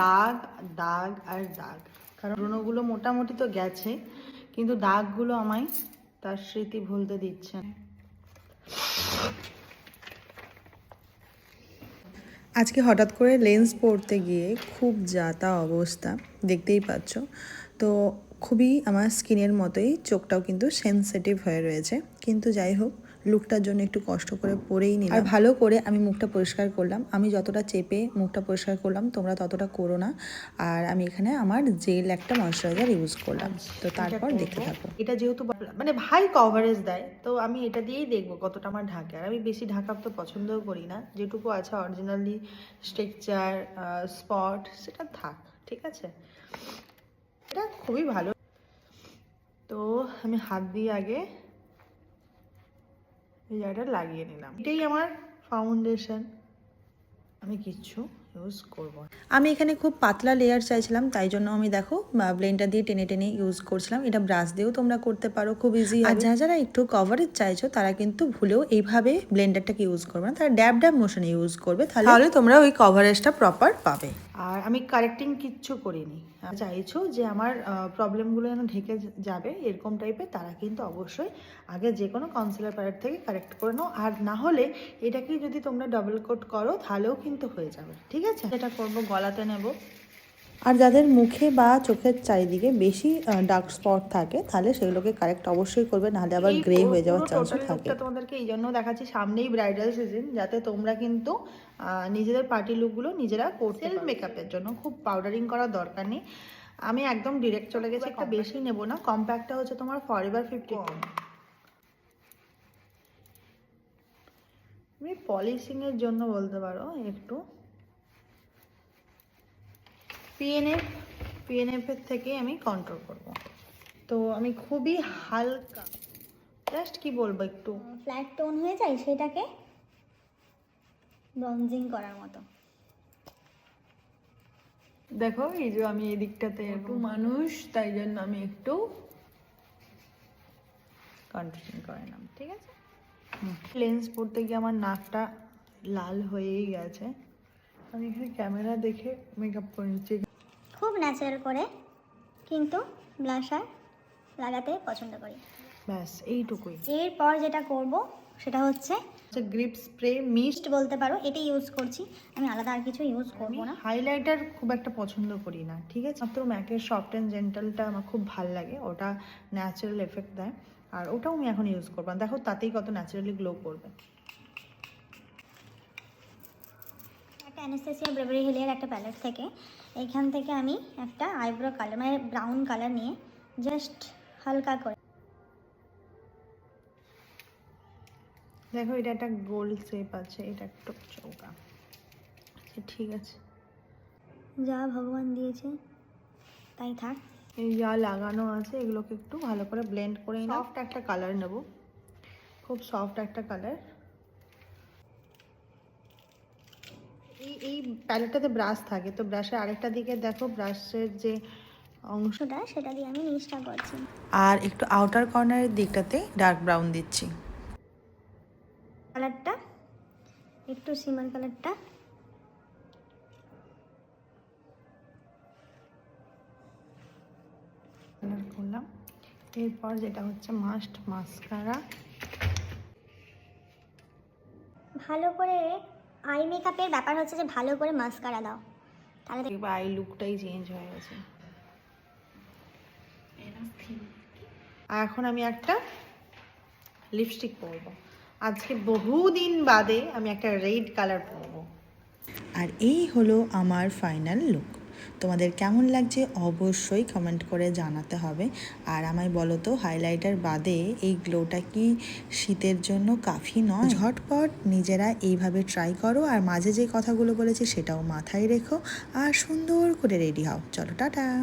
দাগ দাগ আর দাগ। কারণ ব্রণগুলো মোটামুটি তো গেছে, কিন্তু দাগগুলো আমায় তার স্মৃতি ভুলতে দিচ্ছে আজকে হঠাৎ করে লেন্স পরতে গিয়ে খুব যাতা অবস্থা, দেখতেই পাচ্ছ। তো খুবই আমার স্কিনের মতোই চোখটাও কিন্তু সেনসিটিভ হয়ে রয়েছে। কিন্তু যাই হোক লুকটার জন্য একটু কষ্ট করে পরেই নিলাম। আর ভালো করে আমি মুখটা পরিষ্কার করলাম। আমি যতটা চেপে মুখটা পরিষ্কার করলাম তোমরা ততটা করো না। আর আমি এখানে আমার জেল একটা ময়শ্চারাইজার ইউজ করলাম। তো তারপর দেখতে থাকো। এটা যেহেতু মানে ভাই কভারেজ দেয় তো আমি এটা দিয়েই দেখব কতটা আমার ঢাকে। আর আমি বেশি ঢাকা তো পছন্দও করি না। যেটুকু আছে অরিজিনালি স্ট্রেকচার স্পট সেটা থাক ঠিক আছে? এটা খুবই ভালো। তো আমি হাত দিয়ে আগে এই জায়গাটা লাগিয়ে নিলাম। এটাই আমার ফাউন্ডেশন আমি কিচ্ছু ইউজ করব আমি এখানে খুব পাতলা লেয়ার চাইছিলাম তাই জন্য আমি দেখো ব্লেন্ডার দিয়ে টেনে টেনে ইউজ করছিলাম। এটা ব্রাশ দিয়েও তোমরা করতে পারো খুব ইজি আর যারা যারা একটু কভারেজ চাইছো তারা কিন্তু ভুলেও এইভাবে ব্লেন্ডারটাকে ইউজ করবে না। তারা ড্যাব ড্যাব মোশনে ইউজ করবে তাহলে তোমরা ওই কভারেজটা প্রপার পাবে। আর আমি কারেক্টিং কিচ্ছু করিনি। চাইছো যে আমার প্রবলেমগুলো যেন ঢেকে যাবে, এরকম টাইপের তারা কিন্তু অবশ্যই আগে যে কোনো কাউন্সিলার প্যারেট থেকে কারেক্ট করে নাও। আর না হলে এটাকে যদি তোমরা ডবল কোট করো, তাহলেও কিন্তু হয়ে যাবে। ঠিক আছে? এটা করব, গলাতে নেব। আর যাদের মুখে বা চোখের চারিদিকে বেশি ডার্ক স্পট থাকে তাহলে সেগুলোকে কারেক্ট অবশ্যই করবে নাহলে আবার গ্রে হয়ে যাওয়ার চান্স থাকে। তোমাদেরকে এই জন্য দেখাচ্ছি সামনেই ব্রাইডাল সিজন যাতে তোমরা কিন্তু নিজেদের পার্টি লুকগুলো নিজেরা করতে মেকআপের জন্য। খুব পাউডারিং করার দরকার নেই। আমি একদম ডিরেক্ট চলে গেছি একটা বেশি নেব না কম্প্যাক্টটা হচ্ছে তোমার ফরএভার ফিফটি তুমি পলিশিং এর জন্য বলতে পারো একটু। পিএনএফ পিএনএফ এর থেকে আমি কন্ট্রোল করব। তো আমি খুবই হালকা জাস্ট কি বলব একটু? ফ্ল্যাট টোন হয়ে যায় সেটাকে ব্রঞ্জিং করার মতো। দেখো এই যে আমি এই দিকটাতে একটু মানুষ তাই জন্য আমি একটু কন্ট্রোলিং করে নিলাম ঠিক আছে? লেন্স পড়তে গিয়ে আমার নাকটা লাল হয়েই গেছে। আমি এখানে ক্যামেরা দেখে মেকআপ করে নিচ্ছি খুব ন্যাচারাল করে কিন্তু ব্লাশার লাগাতে পছন্দ করি। ব্যাস এইটুকুই। এরপর যেটা করব সেটা হচ্ছে গ্রিপ স্প্রে মিস্ট বলতে পারো এটা ইউজ করছি। আমি আলাদা আর কিছু ইউজ করব না। হাইলাইটার খুব একটা পছন্দ করি না ঠিক আছে? মাত্র ম্যাকের সফট অ্যান্ড জেন্টালটা আমার খুব ভালো লাগে ওটা ন্যাচারাল এফেক্ট দেয়। আর ওটাও আমি এখন ইউজ করব। দেখো তাতেই কত ন্যাচারালি গ্লো করবে। অ্যানেস্থেসিয়া ব্রেভারি হিলের একটা প্যালেট থেকে। এইখান থেকে আমি একটা আইব্রো কালার মানে ব্রাউন কালার নিয়ে জাস্ট হালকা করে। দেখো এটা একটা গোল শেপ আছে এটা একটু চৌকা। আচ্ছা ঠিক আছে। যা ভগবান দিয়েছে তাই থাক। এই যা লাগানো আছে এগুলোকে একটু ভালো করে ব্লেন্ড করে সফট একটা কালার নেব। খুব সফট একটা কালার এই এই প্যালেটটাতে ব্রাশ থাকে। তো ব্রাশের আরেকটা দিকে দেখো ব্রাশের যে অংশটা সেটা দিয়ে আমি নিচটা করছি। আর একটু আউটার কর্নারের দিকটাতে ডার্ক ব্রাউন দিচ্ছি। কালারটা একটু সিমার কালারটা কালার করলাম। এরপর যেটা হচ্ছে মাস্ট মাস্কারা ভালো করে আই মেকআপের ব্যাপার হচ্ছে যে ভালো করে মাস্কারা দাও। তাহলে দেখবে আই লুকটাই চেঞ্জ হয়ে গেছে। আর এখন আমি একটা লিপস্টিক পরবো। আজকে বহুদিন বাদে আমি একটা রেড কালার পরবো। আর এই হলো আমার ফাইনাল লুক তোমাদের কেমন লাগছে অবশ্যই কমেন্ট করে জানাতে হবে। আর আমায় বলো তো হাইলাইটার বাদে এই গ্লোটা কি শীতের জন্য কাফি নয়? ঝটপট নিজেরা এইভাবে ট্রাই করো আর মাঝে যে কথাগুলো বলেছি সেটাও মাথায় রেখো। আর সুন্দর করে রেডি হও। চলো, টাটা!